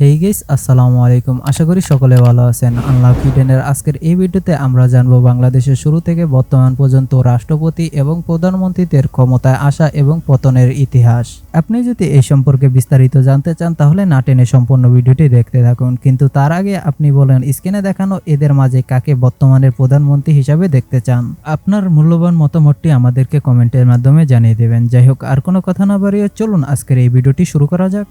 হেই guess আসসালামু আলাইকুম। আশা করি সকলে ভালো আছেন। আল্লাহ কিডেনের আজকের এই ভিডিওতে আমরা জানব বাংলাদেশের শুরু থেকে বর্তমান পর্যন্ত রাষ্ট্রপতি এবং প্রধানমন্ত্রীদের ক্ষমতায় আসা এবং পতনের ইতিহাস। আপনি যদি এই সম্পর্কে বিস্তারিত জানতে চান, তাহলে না টেনে সম্পূর্ণ ভিডিওটি দেখতে থাকুন। কিন্তু তার আগে আপনি বলেন, স্ক্রিনে দেখানো এদের মাঝে কাকে বর্তমানের প্রধানমন্ত্রী হিসাবে দেখতে চান? আপনার মূল্যবান মতামতটি আমাদেরকে কমেন্টের মাধ্যমে জানিয়ে দেবেন। যাই হোক, আর কোনো কথা না বাড়িয়ে চলুন আজকের এই ভিডিওটি শুরু করা যাক।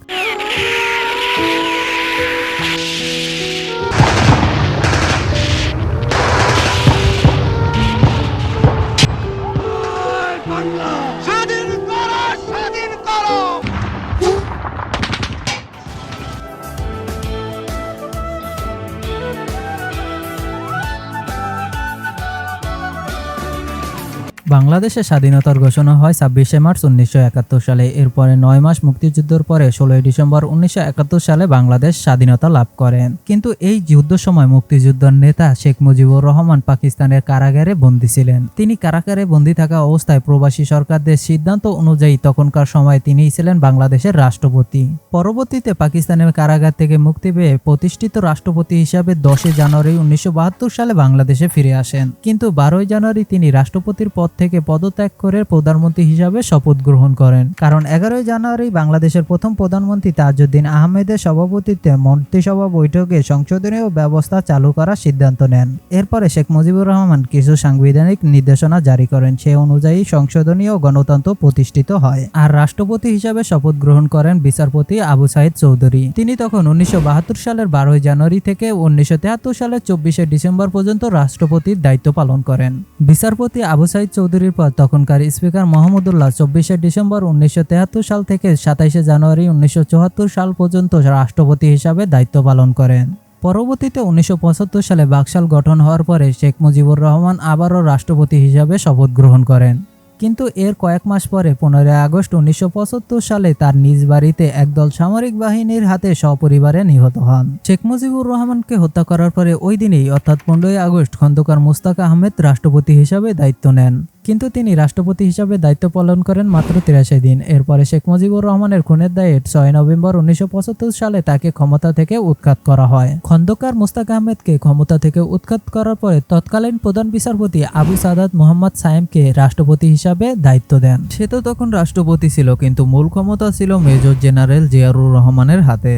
বাংলাদেশের স্বাধীনতার ঘোষণা হয় ছাব্বিশে মার্চ উনিশশো একাত্তর সালে। এরপরে নয় মাস মুক্তিযুদ্ধের পরে ষোলোই ডিসেম্বর উনিশশো একাত্তর সালে বাংলাদেশ স্বাধীনতা লাভ করেন। কিন্তু এই যুদ্ধ সময় মুক্তিযুদ্ধের নেতা শেখ মুজিবুর রহমান পাকিস্তানের কারাগারে বন্দী ছিলেন। তিনি কারাগারে বন্দী থাকা অবস্থায় প্রবাসী সরকারদের সিদ্ধান্ত অনুযায়ী তখনকার সময় তিনিই ছিলেন বাংলাদেশের রাষ্ট্রপতি। পরবর্তীতে পাকিস্তানের কারাগার থেকে মুক্তি পেয়ে প্রতিষ্ঠিত রাষ্ট্রপতি হিসাবে দশই জানুয়ারি উনিশশো বাহাত্তর সালে বাংলাদেশে ফিরে আসেন। কিন্তু বারোই জানুয়ারি তিনি রাষ্ট্রপতির পদ থেকে পদত্যাগ করে প্রধানমন্ত্রী হিসাবে শপথ গ্রহণ করেন। কারণ এগারোই জানুয়ারি বাংলাদেশের প্রথম প্রধানমন্ত্রী তাজউদ্দিন আহমেদের সভাপতিত্বে মন্ত্রিসভা বৈঠকে সংশোধনীয় ব্যবস্থা চালু করার সিদ্ধান্ত নেন। এরপরে শেখ মুজিবুর রহমান কিছু সাংবিধানিক নির্দেশনা জারি করেন। সে অনুযায়ী সংশোধনীয় গণতন্ত্র প্রতিষ্ঠিত হয়। আর রাষ্ট্রপতি হিসাবে শপথ গ্রহণ করেন বিচারপতি আবু সাইদ চৌধুরী। তিনি তখন উনিশশো বাহাত্তর সালের বারোই জানুয়ারি থেকে উনিশশো তেহাত্তর সালের চব্বিশে ডিসেম্বর পর্যন্ত রাষ্ট্রপতির দায়িত্ব পালন করেন। বিচারপতি আবু সাইদ চৌধুরীর পর তখনকার স্পিকার মোহাম্মদুল্লাহ চব্বিশে ডিসেম্বর উনিশশো সাল থেকে সাতাইশে জানুয়ারি উনিশশো চুয়াত্তর সাল পর্যন্ত রাষ্ট্রপতি হিসাবে দায়িত্ব পালন করেন। পরবর্তীতে উনিশশো পঁচাত্তর সালে বাকশাল গঠন হওয়ার পরে শেখ মুজিবুর রহমান আবারও রাষ্ট্রপতি হিসাবে শপথ গ্রহণ করেন। কিন্তু এর কয়েক মাস পরে পনেরোই আগস্ট উনিশশো পঁচাত্তর সালে তার নিজ বাড়িতে একদল সামরিক বাহিনীর হাতে সপরিবারে নিহত হন। শেখ মুজিবুর রহমানকে হত্যা করার পরে ওই দিনেই, অর্থাৎ পনেরোই আগস্ট, খন্দকার মুস্তাক আহমেদ রাষ্ট্রপতি হিসাবে দায়িত্ব নেন। কিন্তু তিনি রাষ্ট্রপতি হিসাবে দায়িত্ব পালন করেন মাত্র তিরাশি দিন। এরপরে শেখ মুজিবুর রহমানের খুনের দায়ে ছয় নভেম্বর উনিশশো পঁচাত্তর সালে তাকে ক্ষমতা থেকে উৎখাত করা হয়। খন্দকার মুস্তাক আহমেদকে ক্ষমতা থেকে উৎখাত করার পরে তৎকালীন প্রধান বিচারপতি আবু সাদাত মোহাম্মদ সাইমকে রাষ্ট্রপতি হিসাবে দায়িত্ব দেন। সে তো তখন রাষ্ট্রপতি ছিল, কিন্তু মূল ক্ষমতা ছিল মেজর জেনারেল জিয়ারুর রহমানের হাতে।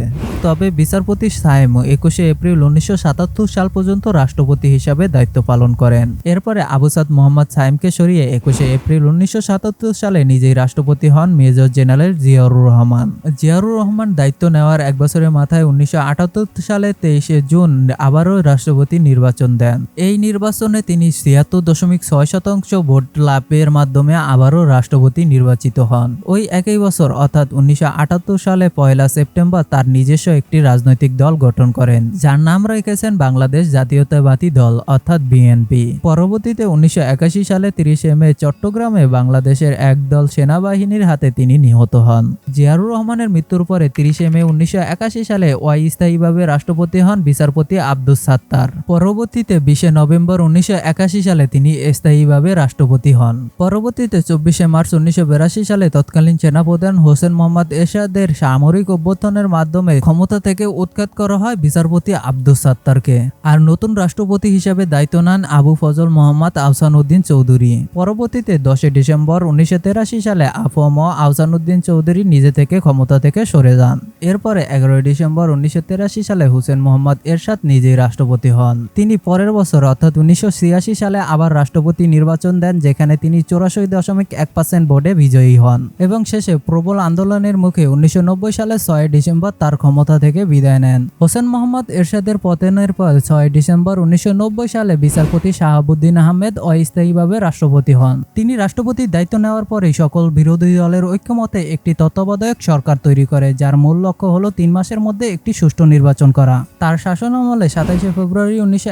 তবে বিচারপতি সাইম একুশে এপ্রিল উনিশশো সাতাত্তর সাল পর্যন্ত রাষ্ট্রপতি হিসাবে দায়িত্ব পালন করেন। এরপরে আবু সাদ মোহাম্মদ সাইমকে সরিয়ে একুশে এপ্রিল উনিশশো সাতাত্তর সালে নিজেই রাষ্ট্রপতি হন মেজর জেনারেল জিয়াউর রহমান। জিয়াউর রহমান দায়িত্ব নেওয়ার এক বছরের মাথায় উনিশশো সালে তেইশে জুন আবারও রাষ্ট্রপতি নির্বাচন দেন। এই নির্বাচনে তিনি ছিয়াত্তর দশমিক ছয় শতাংশ ভোট লাভের মাধ্যমে আবারও রাষ্ট্রপতি নির্বাচিত হন। ওই একই বছর অর্থাৎ উনিশশো আটাত্তর সালে পয়লা সেপ্টেম্বর তার নিজস্ব একটি রাজনৈতিক দল গঠন করেন, যার নাম রেখেছেন বাংলাদেশ জাতীয়তাবাদী দল অর্থাৎ বিএনপি। পরবর্তীতে উনিশশো একাশি সালে তিরিশে মে চট্টগ্রামে বাংলাদেশের একদল সেনাবাহিনীর হাতে তিনি নিহত হন। জিয়ারুর রহমানের মৃত্যুর পরে তিরিশে মে উনিশশো একাশি সালে অস্থায়ীভাবে রাষ্ট্রপতি হন বিচারপতি আব্দুস সাত্তার। পরবর্তীতে বিশে নভেম্বর উনিশশো একাশি সালে তিনি স্থায়ীভাবে রাষ্ট্রপতি হন। পরবর্তীতে চব্বিশে মার্চ উনিশশো বিরাশি সালে তৎকালীন সেনাপ্রধান হোসেন মোহাম্মদ এরশাদের সামরিক অভ্যর্থনের মাধ্যমে ক্ষমতা থেকে উৎখাত করা হয় বিচারপতি আব্দুস সাত্তারকে। আর নতুন রাষ্ট্রপতি হিসেবে দায়িত্ব নেন আবু ফজল মোহাম্মদ আহসান উদ্দিন চৌধুরী। পরবর্তীতে দশই ডিসেম্বর উনিশশো তেরাশি সালে আফম আহসান উদ্দিন চৌধুরী নিজে থেকে ক্ষমতা থেকে সরে যান। এরপরে এগারোই ডিসেম্বর উনিশশো তেরাশি সালে হুসেন মোহাম্মদ এরশাদ নিজেই রাষ্ট্রপতি হন। তিনি পরের বছর, অর্থাৎ উনিশশো ছিয়াশি সালে আবার রাষ্ট্রপতি নির্বাচন দেন, যেখানে তিনি চৌরাশি দশমিক এক পার্সেন্ট ভোটে বিজয়ী হন। এবং শেষে প্রবল আন্দোলনের মুখে উনিশশো নব্বই সালে ছয় ডিসেম্বর তার ক্ষমতা থেকে বিদায় নেন। হোসেন মোহাম্মদ এরশাদের পতনের পর ছয় ডিসেম্বর উনিশশো নব্বই সালে বিচারপতি শাহাবুদ্দিন আহমেদ অস্থায়ীভাবে রাষ্ট্রপতি হন। তিনি রাষ্ট্রপতির দায়িত্ব নেওয়ার পরে সকল বিরোধী দলের ঐক্যমতে একটি তত্ত্বাবধায়ক সরকার তৈরি করে, যার মূল লক্ষ্য হলো তিন মাসের মধ্যে একটি সুষ্ঠু নির্বাচন করা। তার শাসনামলে সাতাইশে ফেব্রুয়ারি উনিশশো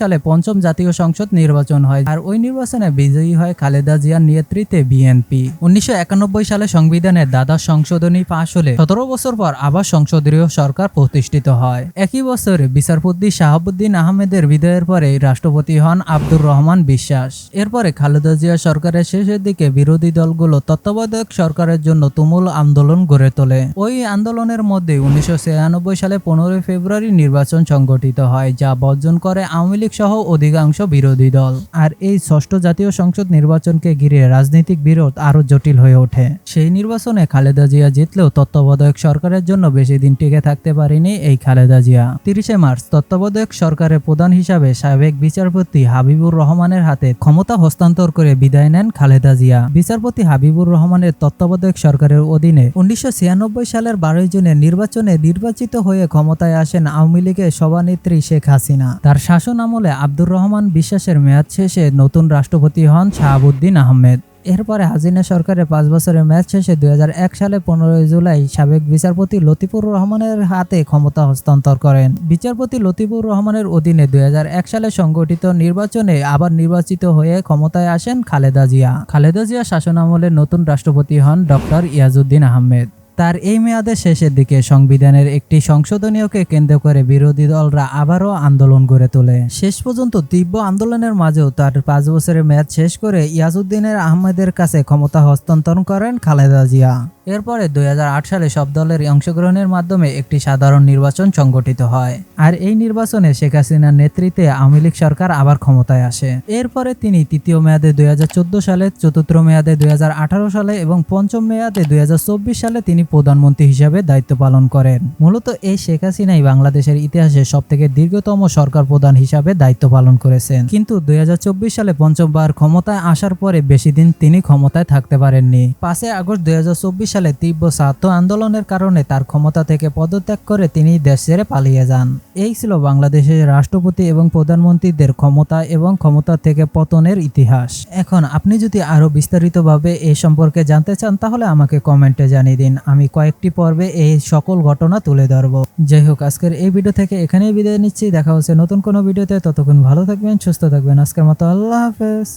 সালে পঞ্চম জাতীয় সংসদ নির্বাচন হয়, আর ওই নির্বাচনে বিজয়ী হয় খালেদা জিয়ার নেতৃত্বে বিএনপি। উনিশশো একানব্বই সালে সংবিধানের দাদা সংশোধনী পাশ হলে সতেরো বছর পর আবার সংসদীয় সরকার প্রতিষ্ঠিত হয়। একই বছরে বিচারপতি শাহাবুদ্দিন আহমেদের বিদায়ের পরে রাষ্ট্রপতি হন আব্দুর রহমান বিশ্বাস। এরপরে খালেদা খালেদা জিয়া সরকারের শেষের দিকে বিরোধী দলগুলো তত্ত্বাবধায়ক সরকারের জন্য তুমুল আন্দোলন গড়ে তোলে। ওই আন্দোলনের মধ্যে উনিশশো সালে পনেরোই ফেব্রুয়ারি নির্বাচন সংগঠিত হয়, যা বর্জন করে আওয়ামী লীগ সহ অধিকাংশ বিরোধী দল। আর এই ষষ্ঠ জাতীয় সংসদ নির্বাচনকে ঘিরে রাজনৈতিক বিরোধ আরও জটিল হয়ে ওঠে। সেই নির্বাচনে খালেদা জিয়া জিতলেও তত্ত্বাবধায়ক সরকারের জন্য বেশি দিন টিকে থাকতে পারেনি এই খালেদা জিয়া। তিরিশে মার্চ তত্ত্বাবধায়ক সরকারের প্রধান হিসাবে সাবেক বিচারপতি হাবিবুর রহমানের হাতে ক্ষমতা হস্তান্তর করে বিদায় নেন খালেদা জিয়া। বিচারপতি হাবিবুর রহমানের তত্ত্বাবধায়ক সরকারের অধীনে উনিশশো ছিয়ানব্বই সালের বারোই জুনে নির্বাচনে নির্বাচিত হয়ে ক্ষমতায় আসেন আওয়ামী লীগের সভানেত্রী শেখ হাসিনা। তার শাসন আমলে আব্দুর রহমান বিশ্বাসের মেয়াদ শেষে নতুন রাষ্ট্রপতি হন শাহাবুদ্দিন আহমেদ। এরপরে হাজিনা সরকারের পাঁচ বছরের ম্যাচ শেষে দুই হাজার এক সালে পনেরোই জুলাই সাবেক বিচারপতি লতিফুর রহমানের হাতে ক্ষমতা হস্তান্তর করেন। বিচারপতি লতিফুর রহমানের অধীনে দুই হাজার এক সালে সংগঠিত নির্বাচনে আবার নির্বাচিত হয়ে ক্ষমতায় আসেন খালেদা জিয়া। খালেদা জিয়া শাসনামলে নতুন রাষ্ট্রপতি হন ডক্টর ইয়াজুদ্দিন আহমেদ। তার এই মেয়াদের শেষের দিকে সংবিধানের একটি সংশোধনীয়কে কেন্দ্র করে বিরোধী দলরা আবারও আন্দোলন গড়ে তোলে। শেষ পর্যন্ত তীব্র আন্দোলনের মাঝেও তার পাঁচ বছরের মেয়াদ শেষ করে ইয়াজউদ্দিনের আহমেদের কাছে ক্ষমতা হস্তান্তর করেন খালেদা জিয়া। এরপরে দুই হাজার আট সালে সব দলের অংশগ্রহণের মাধ্যমে একটি সাধারণ নির্বাচন সংগঠিত হয়। আর এই নির্বাচনে শেখ হাসিনার নেতৃত্বে আওয়ামী লীগ সরকার আবার ক্ষমতায় আসে। এরপরে তিনি তৃতীয় মেয়াদে দুই হাজার চোদ্দ সালে, চতুর্থ মেয়াদে দুই সালে এবং পঞ্চম মেয়াদে দুই হাজার চব্বিশ সালে তিনি প্রধানমন্ত্রী হিসেবে দায়িত্ব পালন করেন। মূলত এই শেখ হাসিনাই বাংলাদেশের ইতিহাসে সব থেকে দীর্ঘতম সরকার প্রধান হিসাবে দায়িত্ব পালন করেছেন। কিন্তু দুই হাজার চব্বিশ সালে পঞ্চমবার ক্ষমতায় আসার পরে বেশি দিন তিনি ক্ষমতায় থাকতে পারেননি। পাঁচই আগস্ট দুই হাজার চব্বিশ সালে তীব্র ছাত্র আন্দোলনের কারণে তার ক্ষমতা থেকে পদত্যাগ করে তিনি দেশ ছেড়ে পালিয়ে যান। এই ছিল বাংলাদেশের রাষ্ট্রপতি এবং প্রধানমন্ত্রীদের ক্ষমতা এবং ক্ষমতা থেকে পতনের ইতিহাস। এখন আপনি যদি আরও বিস্তারিতভাবে এই সম্পর্কে জানতে চান, তাহলে আমাকে কমেন্টে জানিয়ে দিন। আমি কয়েকটি পর্বে এই সকল ঘটনা তুলে ধরবো। যাই হোক, আজকের এই ভিডিও থেকে এখানেই বিদায় নিচ্ছি। দেখা হচ্ছে নতুন কোনো ভিডিওতে। ততক্ষণ ভালো থাকবেন, সুস্থ থাকবেন। আজকের মতো আল্লাহ হাফেজ।